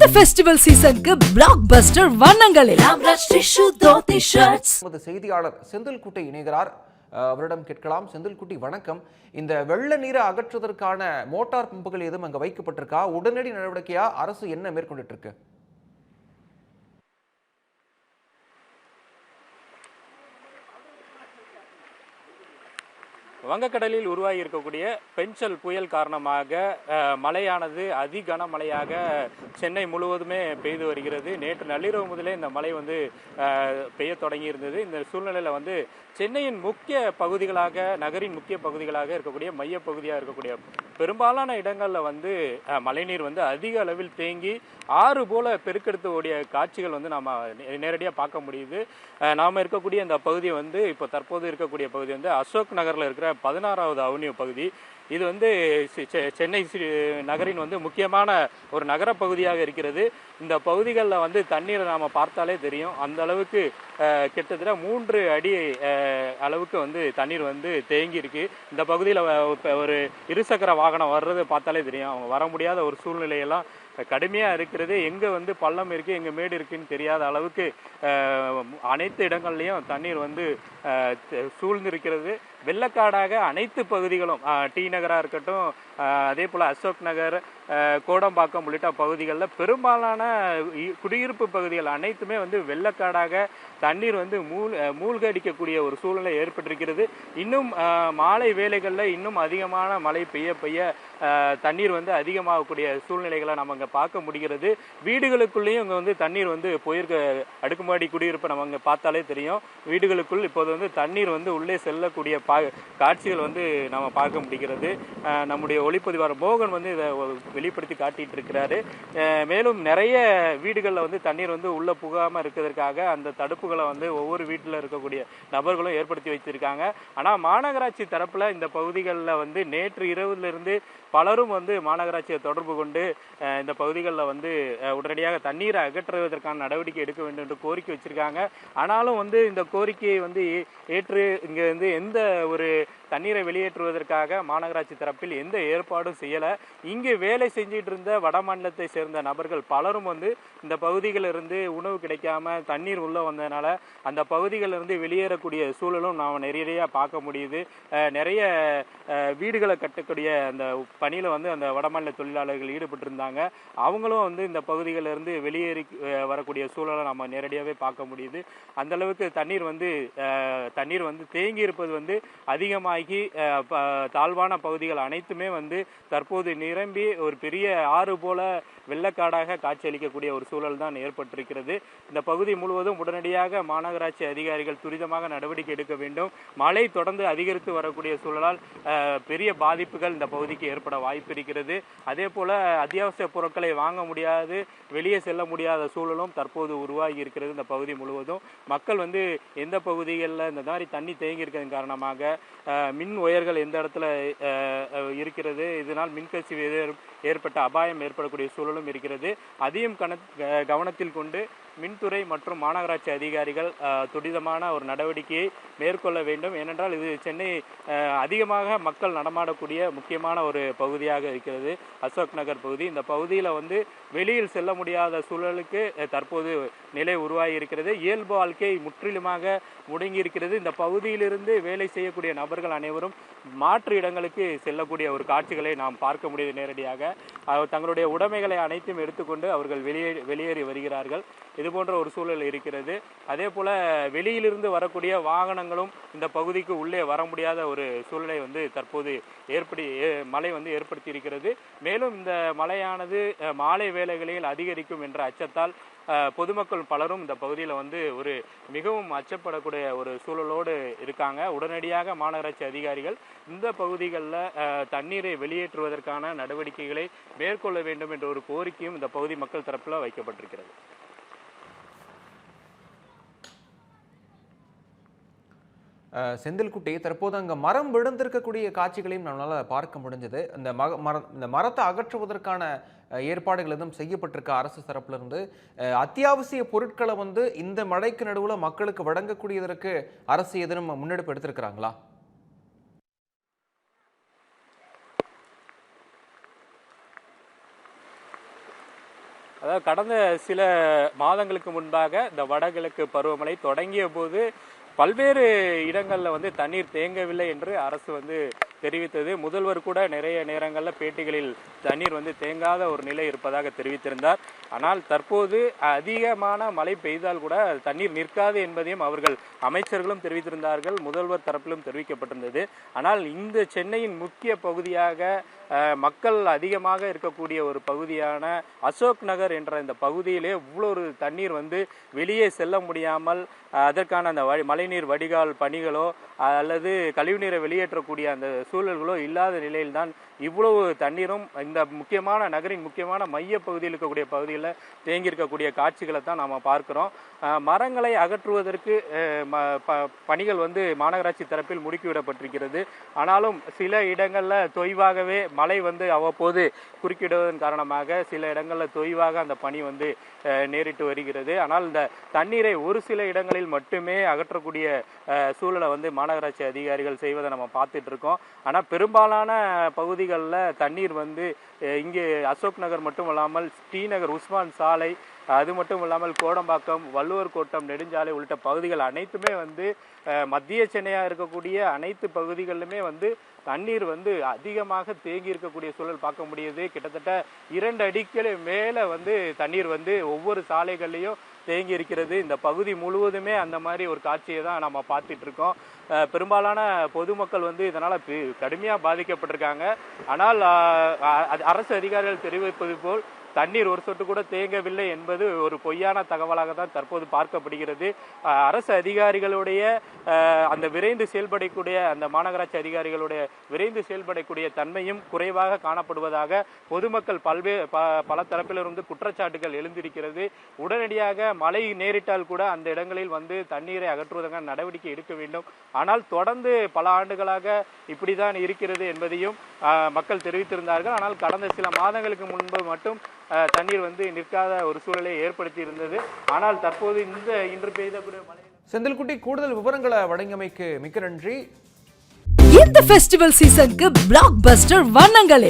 இந்த ஃபெஸ்டிவல் சீசனுக்கு பிளாக் பஸ்டர் வண்ணங்களில் நமது செய்தியாளர் செந்தில்குட்டி இணைகிறார். அவரிடம் கேட்கலாம். செந்தில்குட்டி வணக்கம். இந்த வெள்ள நீரை அகற்றுவதற்கான மோட்டார் பம்புகள் எதுவும் அங்க வைக்கப்பட்டிருக்கா? உடனடி நடவடிக்கையா? அரசு என்ன மேற்கொண்டுட்டு இருக்கு? வங்கக்கடலில் உருவாகி இருக்கக்கூடிய பெஞ்சல் புயல் காரணமாக மழையானது அதி கனமழையாக சென்னை முழுவதுமே பெய்து வருகிறது. நேற்று நள்ளிரவு முதலே இந்த மழை வந்து பெய்ய பெய்யத் தொடங்கி இருந்தது. இந்த சூழ்நிலையில் வந்து சென்னையின் முக்கிய பகுதிகளாக நகரின் முக்கிய பகுதிகளாக இருக்கக்கூடிய மையப்பகுதியாக இருக்கக்கூடிய பெரும்பாலான இடங்களில் வந்து மழைநீர் வந்து அதிக அளவில் தேங்கி ஆறு போல பெருக்கெடுத்து ஓடிய காட்சிகள் வந்து நாம் நேரடியாக பார்க்க முடியுது. நாம் நாம இருக்கக்கூடிய இந்த பகுதி வந்து இப்போ தற்போது இருக்கக்கூடிய பகுதி வந்து அசோக் நகரில் இருக்கிற பதினாறாவது அவென்யூ பகுதி. இது வந்து செ- சென்னை நகரின் வந்து முக்கியமான ஒரு நகர பகுதியாக இருக்கிறது. இந்த பகுதிகளில் வந்து தண்ணீரை நாம் பார்த்தாலே தெரியும். அந்த அளவுக்கு கிட்டத்தட்ட மூன்று அடி அளவுக்கு வந்து தண்ணீர் வந்து தேங்கி இருக்கு இந்த பகுதியில் ஒரு இருசக்கர வாகனம் வர்றது பார்த்தாலே தெரியும். அவங்க வர முடியாத ஒரு சூழ்நிலையெல்லாம் கடுமையாக இருக்கிறது. எங்கே வந்து பள்ளம் இருக்குது எங்கே மேடு இருக்குன்னு தெரியாத அளவுக்கு அனைத்து இடங்கள்லையும் தண்ணீர் வந்து சூழ்ந்திருக்கிறது. வெள்ளக்காடாக அனைத்து பகுதிகளும் டி நகராக இருக்கட்டும் அதே போல் அசோக் நகர் கோடம்பாக்கம் உள்ளிட்ட பகுதிகளில் பெரும்பாலான இ- குடியிருப்பு பகுதிகள் அனைத்துமே வந்து வெள்ளக்காடாக தண்ணீர் வந்து மூல் மூழ்கடிக்கக்கூடிய ஒரு சூழ்நிலை ஏற்பட்டிருக்கிறது. இன்னும் மாலை வேளைகளில் இன்னும் அதிகமான மழை பெய்ய பெய்ய தண்ணீர் வந்து அதிகமாகக்கூடிய சூழ்நிலைகளை நம்ம அங்கே பார்க்க முடிகிறது. வீடுகளுக்குள்ளேயும் இங்கே வந்து தண்ணீர் வந்து போயிருக்க. அடுக்குமாடி குடியிருப்பை நம்ம அங்கே பார்த்தாலே தெரியும். வீடுகளுக்குள் இப்போது வந்து தண்ணீர் வந்து உள்ளே செல்லக்கூடிய பா காட்சிகள் வந்து நம்ம பார்க்க முடிகிறது. நம்முடைய ஒளிப்பதிவாளர் மோகன் வந்து இதை வெளிப்படுத்தி காட்டிட்டு இருக்கிறாரு மேலும் நிறைய வீடுகளில் வந்து தண்ணீர் வந்து உள்ள புகாமல் இருக்கிறதுக்காக அந்த தடுப்புகளை வந்து ஒவ்வொரு வீட்டில் இருக்கக்கூடிய நபர்களும் ஏற்படுத்தி வச்சிருக்காங்க ஆனால் மாநகராட்சி தரப்பில் இந்த பகுதிகளில் வந்து நேற்று இரவுலேருந்து பலரும் வந்து மாநகராட்சியை தொடர்பு கொண்டு இந்த பகுதிகளில் வந்து உடனடியாக தண்ணீரை அகற்றுவதற்கான நடவடிக்கை எடுக்க வேண்டும் என்று கோரிக்கை வச்சிருக்காங்க. ஆனாலும் வந்து இந்த கோரிக்கையை வந்து ஏ- ஏற்று இங்கே வந்து எந்த ஒரு தண்ணீரை வெளியேற்றுவதற்காக மாநகராட்சி தரப்பில் எந்த ஏற்பாடும் செய்யலை. இங்கு வேலை செஞ்சிட்டு இருந்த வட மாநிலத்தை சேர்ந்த நபர்கள் பலரும் வந்து இந்த பகுதிகளில் இருந்து உணவு கிடைக்காம தண்ணீர் உள்ளே வந்ததுனால அந்த பகுதிகளில் இருந்து வெளியேறக்கூடிய சூழலும் நாம் நிறைய பார்க்க முடியுது. நிறைய வீடுகளை கட்டக்கூடிய அந்த பணியில் வந்து அந்த வடமாநில தொழிலாளர்கள் ஈடுபட்டிருந்தாங்க. அவங்களும் வந்து இந்த பகுதிகளில் இருந்து வெளியேறி வரக்கூடிய சூழலை நம்ம நேரடியாகவே பார்க்க முடியுது. அந்த அளவுக்கு தண்ணீர் வந்து தண்ணீர் வந்து தேங்கி இருப்பது வந்து அதிகமாக ஆகி தாழ்வான பகுதிகள் அனைத்துமே வந்து தற்போது நிரம்பி ஒரு பெரிய ஆறு போல வெள்ளக்காடாக காட்சியளிக்கக்கூடிய ஒரு சூழல் தான் ஏற்பட்டிருக்கிறது. இந்த பகுதி முழுவதும் உடனடியாக மாநகராட்சி அதிகாரிகள் துரிதமாக நடவடிக்கை எடுக்க வேண்டும். மழை தொடர்ந்து அதிகரித்து வரக்கூடிய சூழலால் பெரிய பாதிப்புகள் இந்த பகுதிக்கு ஏற்பட வாய்ப்பு இருக்கிறது. அதே போல அத்தியாவசிய பொருட்களை வாங்க முடியாது வெளியே செல்ல முடியாத சூழலும் தற்போது உருவாகி இருக்கிறது இந்த பகுதி முழுவதும். மக்கள் வந்து எந்த பகுதிகளில் இந்த மாதிரி தண்ணி தேங்கி இருக்கிறதன் காரணமாக மின் ஒயர்கள் எந்த இடத்துல அஹ், இருக்கிறது? இதனால் மின்கசிவு ஏற்பட்ட அபாயம் ஏற்படக்கூடிய சூழலும் இருக்கிறது. அதையும் கண கவனத்தில் கொண்டு மின்துறை மற்றும் மாநகராட்சி அதிகாரிகள் துரிதமான ஒரு நடவடிக்கையை மேற்கொள்ள வேண்டும். ஏனென்றால் இது சென்னை அதிகமாக மக்கள் நடமாடக்கூடிய முக்கியமான ஒரு பகுதியாக இருக்கிறது. அசோக் நகர் பகுதி. இந்த பகுதியில் வந்து வெளியில் செல்ல முடியாத சூழலுக்கு தற்போது நிலை உருவாகி இருக்கிறது இயல்பு வாழ்க்கை முற்றிலுமாக முடங்கி இருக்கிறது இந்த பகுதியிலிருந்து வேலை செய்யக்கூடிய நபர்கள் அனைவரும் மாற்று இடங்களுக்கு செல்லக்கூடிய ஒரு காட்சிகளை நாம் பார்க்க முடியுது நேரடியாக. தங்களுடைய உடைமைகளை அனைத்தும் எடுத்துக்கொண்டு அவர்கள் வெளியே வெளியேறி வருகிறார்கள். இது போன்ற ஒரு சூழல் இருக்கிறது. அதே போல் வெளியிலிருந்து வரக்கூடிய வாகனங்களும் இந்த பகுதிக்கு உள்ளே வர முடியாத ஒரு சூழலை வந்து தற்போது ஏற்படி ஏ- மழை வந்து ஏற்படுத்தி இருக்கிறது. மேலும் இந்த மழையானது மாலை வேளைகளில் அதிகரிக்கும் என்ற அச்சத்தால் பொதுமக்கள் பலரும் இந்த பகுதியில் வந்து ஒரு மிகவும் அச்சப்படக்கூடிய ஒரு சூழலோடு இருக்காங்க. உடனடியாக மாநகராட்சி அதிகாரிகள் இந்த பகுதிகளில் தண்ணீரை வெளியேற்றுவதற்கான நடவடிக்கைகளை மேற்கொள்ள வேண்டும் என்ற ஒரு கோரிக்கையும் இந்த பகுதி மக்கள் தரப்பில் வைக்கப்பட்டிருக்கிறது. செந்தில்குட்டி தற்போது அங்க மரம் விழுந்திருக்கக்கூடிய காட்சிகளையும் நம்மளால பார்க்க முடிஞ்சது. இந்த மக மர இந்த மரத்தை அகற்றுவதற்கான ஏற்பாடுகள் எதுவும் செய்யப்பட்டிருக்க அரசு தரப்புல இருந்து அஹ், அத்தியாவசிய பொருட்களை வந்து இந்த மழைக்கு நடுவுல மக்களுக்கு வழங்கக்கூடியதற்கு அரசு எதுவும் முன்னெடுப்பு எடுத்திருக்கிறாங்களா? அதாவது கடந்த சில மாதங்களுக்கு முன்பாக இந்த வடகிழக்கு பருவமழை தொடங்கிய போது பல்வேறு இடங்களில் வந்து தண்ணீர் தேங்கவில்லை என்று அரசு வந்து தெரிவித்தது. முதல்வர் கூட நிறைய நேரங்களில் பேட்டிகளில் தண்ணீர் வந்து தேங்காத ஒரு நிலை இருப்பதாக தெரிவித்திருந்தார். ஆனால் தற்போது அதிகமான மழை பெய்தால் கூட தண்ணீர் நிற்காது என்பதையும் அவர்கள் அமைச்சர்களும் தெரிவித்திருந்தார்கள். முதல்வர் தரப்பிலும் தெரிவிக்கப்பட்டிருந்தது. ஆனால் இந்த சென்னையின் முக்கிய பகுதியாக மக்கள் அதிகமாக இருக்கக்கூடிய ஒரு பகுதியான அசோக் நகர் என்ற இந்த பகுதியிலே இவ்வளோ ஒரு தண்ணீர் வந்து வெளியே செல்ல முடியாமல் அதற்கான அந்த வழி மழைநீர் வடிகால் பணிகளோ அல்லது கழிவுநீரை வெளியேற்றக்கூடிய அந்த சூழல்களோ இல்லாத நிலையில்தான் இவ்வளவு தண்ணீரும் இந்த முக்கியமான நகரின் முக்கியமான மைய பகுதியில் இருக்கக்கூடிய பகுதியில் தேங்கி இருக்கக்கூடிய காட்சிகளை தான் நாம் பார்க்கிறோம். மரங்களை அகற்றுவதற்கு ம- ப- பணிகள் வந்து மாநகராட்சி தரப்பில் முடுக்கிவிடப்பட்டிருக்கிறது. ஆனாலும் சில இடங்களில் தொய்வாகவே மழை வந்து அவ்வப்போது குறுக்கிடுவதன் காரணமாக சில இடங்களில் தொய்வாக அந்த பணி வந்து நேரிட்டு வருகிறது. ஆனால் இந்த தண்ணீரை ஒரு சில இடங்களில் மட்டுமே அகற்றக்கூடிய சூழலை வந்து மாநகராட்சி அதிகாரிகள் செய்வதை நம்ம பார்த்துட்டு இருக்கோம். ஆனால் பெரும்பாலான பகுதிகளில் தண்ணீர் வந்து இங்கே அசோக் நகர் மட்டும் இல்லாமல் ஸ்ரீநகர் உஸ்மான் சாலை அது மட்டும் இல்லாமல் கோடம்பாக்கம் வள்ளுவர் கோட்டம் நெடுஞ்சாலை உள்ளிட்ட பகுதிகள் அனைத்துமே வந்து மத்திய சென்னையாக இருக்கக்கூடிய அனைத்து பகுதிகளிலுமே வந்து தண்ணீர் வந்து அதிகமாக தேங்கி இருக்கக்கூடிய சூழல் பார்க்க முடியுது. கிட்டத்தட்ட இரண்டு அடிக்கு மேலே வந்து தண்ணீர் வந்து ஒவ்வொரு சாலைகள்லேயும் தேங்கி இருக்கிறது இந்த பகுதி முழுவதுமே அந்த மாதிரி ஒரு காட்சியை தான் நம்ம பார்த்துட்டு இருக்கோம் பெரும்பாலான பொதுமக்கள் வந்து இதனால் கடுமையாக பாதிக்கப்பட்டிருக்காங்க. ஆனால் அரசு அதிகாரிகள் தெரிவிப்பது போல் தண்ணீர் ஒரு சொட்டு கூட தேங்கவில்லை என்பது ஒரு பொய்யான தகவலாக தான் தற்போது பார்க்கப்படுகிறது. அரசு அதிகாரிகளுடைய அந்த விரைந்து செயல்படக்கூடிய அந்த மாநகராட்சி அதிகாரிகளுடைய விரைந்து செயல்படக்கூடிய தன்மையும் குறைவாக காணப்படுவதாக பொதுமக்கள் பல்வேறு ப- பல தரப்பிலிருந்து குற்றச்சாட்டுகள் எழுந்திருக்கிறது. உடனடியாக மழை நேரிட்டால் கூட அந்த இடங்களில் வந்து தண்ணீரை அகற்றுவதற்கான நடவடிக்கை எடுக்க வேண்டும். ஆனால் தொடர்ந்து பல ஆண்டுகளாக இப்படிதான் இருக்கிறது என்பதையும் மக்கள் தெரிவித்திருந்தார்கள். ஆனால் கடந்த சில மாதங்களுக்கு முன்பு மட்டும் தண்ணீர் வந்து நிற்காத ஒரு சூழலை ஏற்படுத்தி இருந்தது. ஆனால் தற்போது இந்த இன்று பெய்தக்கூடிய மழை செந்தில்குட்டி கூடுதல் விவரங்களை வழங்கியமைக்கு மிக்க நன்றி. இந்த ஃபெஸ்டிவல் சீசனுக்கு பிளாக் பஸ்டர் வண்ணங்கள்